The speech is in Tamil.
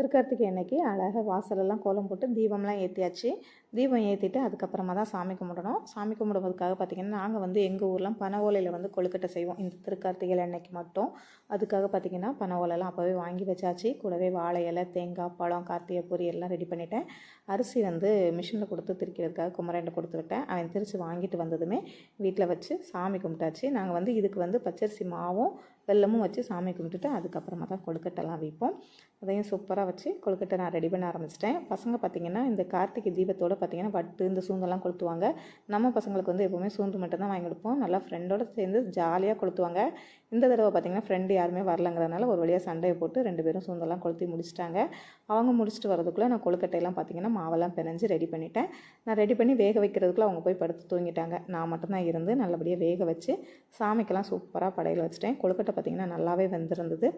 திருக்கார்த்திகை அன்னைக்கு அழகாக வாசலெல்லாம் கோலம் போட்டு தீபம்லாம் ஏற்றியாச்சு தீபம் ஏற்றிட்டு அதுக்கப்புறமா தான் சாமி கும்பிடணும். சாமி கும்பிடுவதுக்காக பார்த்திங்கன்னா நாங்கள் வந்து எங்கள் ஊர்லாம் பனை ஓலையில் வந்து கொழுக்கட்டை செய்வோம். இந்த திருக்கார்த்திகை அன்னைக்கு மட்டும். அதுக்காக பார்த்திங்கன்னா பனை ஓலைலாம் அப்போவே வாங்கி வச்சாச்சு. கூடவே வாழை இலை தேங்காய் பழம் கார்த்திகை பொரி எல்லாம் ரெடி பண்ணிட்டேன். அரிசி வந்து மிஷினில் கொடுத்து திரிக்கிறதுக்காக கொடுத்து விட்டேன். அவன் திரிச்சு வாங்கிட்டு வந்ததுமே வீட்டில் வச்சு சாமி கும்பிட்டாச்சு. நாங்கள் வந்து இதுக்கு வந்து பச்சரிசி மாவும் வெல்லமும் வச்சு சாமி கும்பிட்டுட்டு அதுக்கப்புறமா தான் கொழுக்கட்டைலாம் வைப்போம். அதையும் சூப்பராக வச்சு கொழுக்கட்டை நான் ரெடி பண்ண ஆரம்பிச்சிட்டேன். பசங்க பார்த்திங்கன்னா இந்த கார்த்திகை தீபத்தோடு பார்த்திங்கன்னா பட்டு இந்த சூந்தெல்லாம் கொளுத்துவாங்க. நம்ம பசங்களுக்கு வந்து எப்போவுமே சூந்து மட்டும் தான் வாங்கி கொடுப்போம். நல்லா ஃப்ரெண்டோட சேர்ந்து ஜாலியாக கொளுத்துவாங்க. இந்த தடவை பார்த்திங்கன்னா ஃப்ரெண்டு யாருமே வரலங்கிறதுனால ஒரு வழியாக சண்டையை போட்டு ரெண்டு பேரும் சூந்தெல்லாம் கொளுத்தி முடிச்சிட்டாங்க. அவங்க முடிச்சுட்டு வரதுக்குள்ளே நான் கொழுக்கட்டையெல்லாம் பார்த்திங்கன்னா மாவெல்லாம் பிணைஞ்சு ரெடி பண்ணிட்டேன். நான் ரெடி பண்ணி வேக வைக்கிறதுக்குள்ளே அவங்க போய் படுத்து தூங்கிட்டாங்க. நான் மட்டும்தான் இருந்து நல்லபடியாக வேக வச்சு சாமிக்கெல்லாம் சூப்பராக படையில் வச்சுட்டேன். கொழுக்கட்டை பார்த்திங்கன்னா நல்லாவே வெந்திருந்தது.